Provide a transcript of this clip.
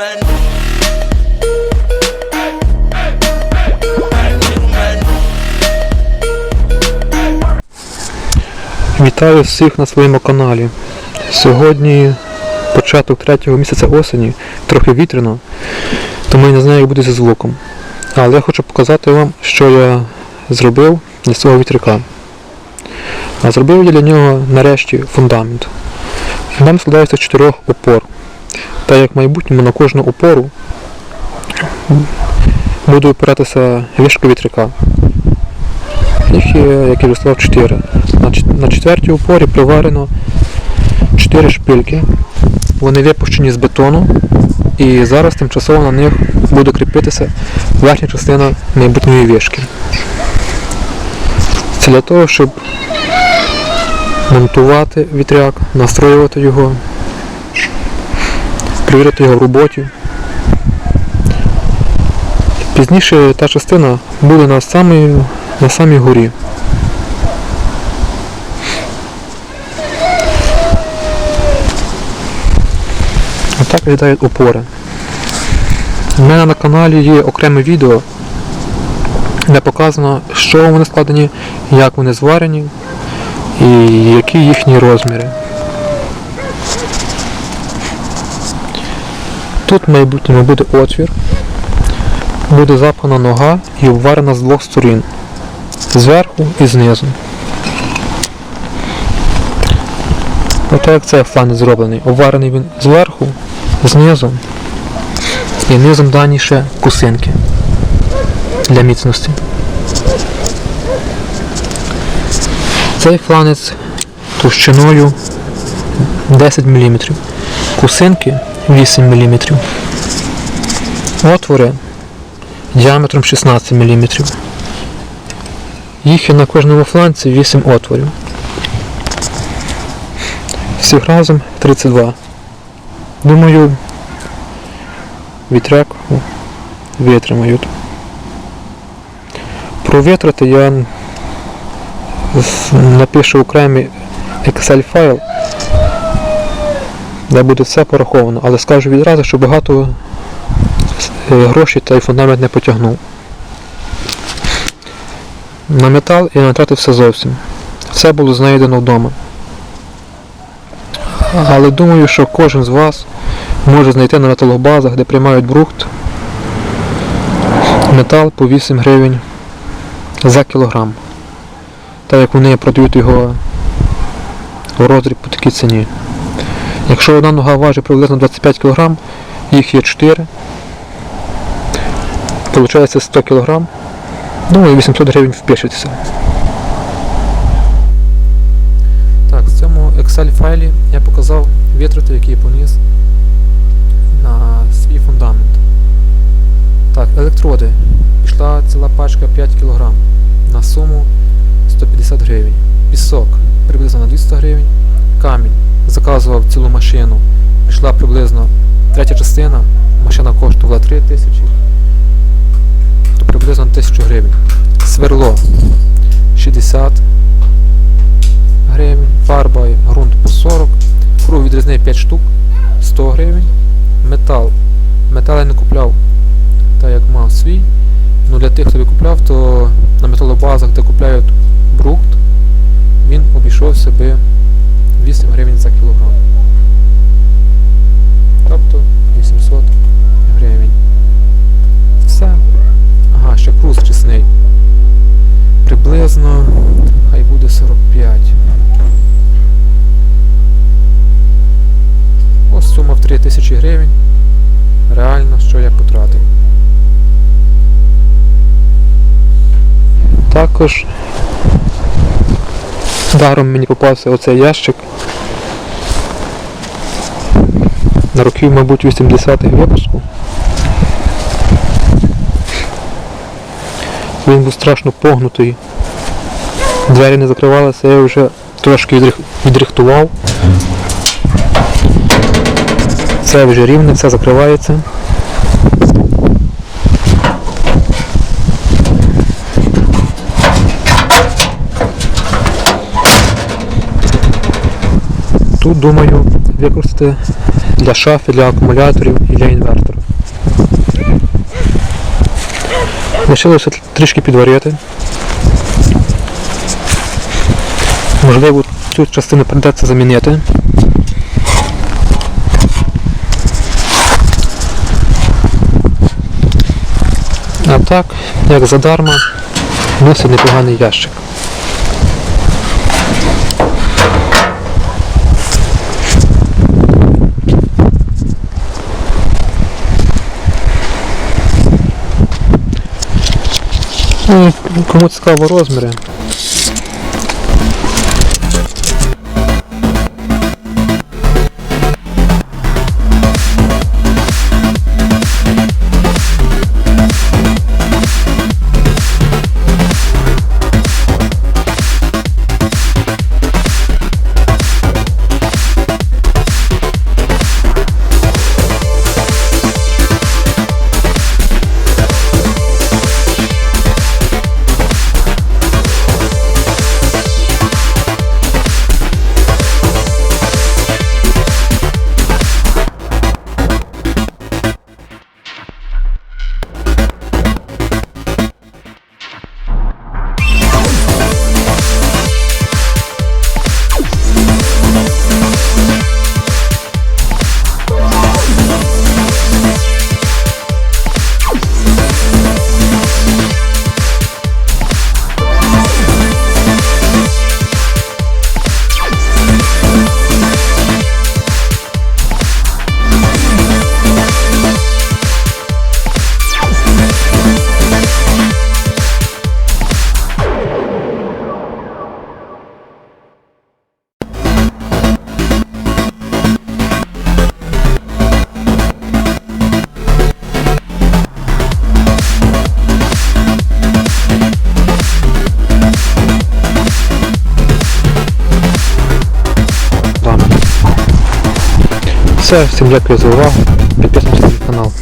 man. Вітаю всіх на своєму каналі. Сьогодні початок третього місяця осені, трохи вітряно, тому я не знаю, як буде зі звуком. Але я хочу показати вам, що я зробив для свого вітряка. А зробив я для нього нарешті фундамент. Фундамент складається з чотирьох опор. Та як в майбутньому на кожну опору буде опиратися вішка вітряка. Їх є, як я вже 4. На, на четвертій опорі приварено 4 шпильки. Вони випущені з бетону. І зараз тимчасово на них буде кріпитися верхня частина майбутньої вішки. Це для того, щоб монтувати вітряк, настроювати його, перевірити його в роботі. Пізніше та частина буде на самій, на самій горі. Отак виглядають опори. У мене на каналі є окреме відео, де показано, чого вони складені, як вони зварені і які їхні розміри. Тут в майбутньому буде отвір, буде запхана нога і обварена з двох сторін. Зверху і знизу. Отак як цей фланець зроблений. Обварений він зверху, знизу і низом дані ще кусинки для міцності. Цей фланець товщиною 10 мм. Кусинки 8 мм. Отвори діаметром 16 мм. Їх є на кожному фланці 8 отворів. Всіх разом 32. Думаю, вітряк витримають. Про витрати я напишу окремий Excel файл, де буде все пораховано, але скажу відразу, що багато е, грошей той фундамент не потягнув. На метал я не натратився зовсім. Все було знайдено вдома. Але думаю, що кожен з вас може знайти на металобазах, де приймають брухт, метал по 8 гривень за кілограм. Так як вони продають його в роздріб по такій ціні. Якщо одна нога важить приблизно 25 кг, їх є 4. Получається 100 кг. Думаю, 800 гривень впишеться. Так, в цьому Excel файлі я показав витрати, які я поніс на свій фундамент. Так, електроди. Пішла ціла пачка 5 кг на суму 150 гривень. Пісок приблизно на 200 гривень. Камінь. Заказував цілу машину. Пішла приблизно третя частина. Машина коштувала 3 тисячі. То приблизно 1000 гривень. Сверло 60 гривень, фарба і ґрунт по 40, круг відрізний 5 штук, 100 гривень, метал. Метал я не купляв так як мав свій. Ну для тих, хто би купляв, то на металобазах, де купляють брухт, він обійшовся би 8 гривень за кілограм. Тобто 800 гривень. Все. Ага, ще круз чесний. Приблизно хай буде 45. 3000 гривень. Реально, що я потратив. Також даром мені попався оцей ящик. На років, мабуть, 80-х випуску. Він був страшно погнутий. Двері не закривалися, я вже трошки відрих- відрихтував. Це вже рівне, все закривається. Тут думаю використати для шафи, для акумуляторів і для інвертора. Лишилося трішки підварити. Можливо, цю частину придеться замінити. А так, як задарма, носить непоганий ящик. Ну, кому цікаво розміри. Все, всім дякую за увагу. Підписуйтесь на канал.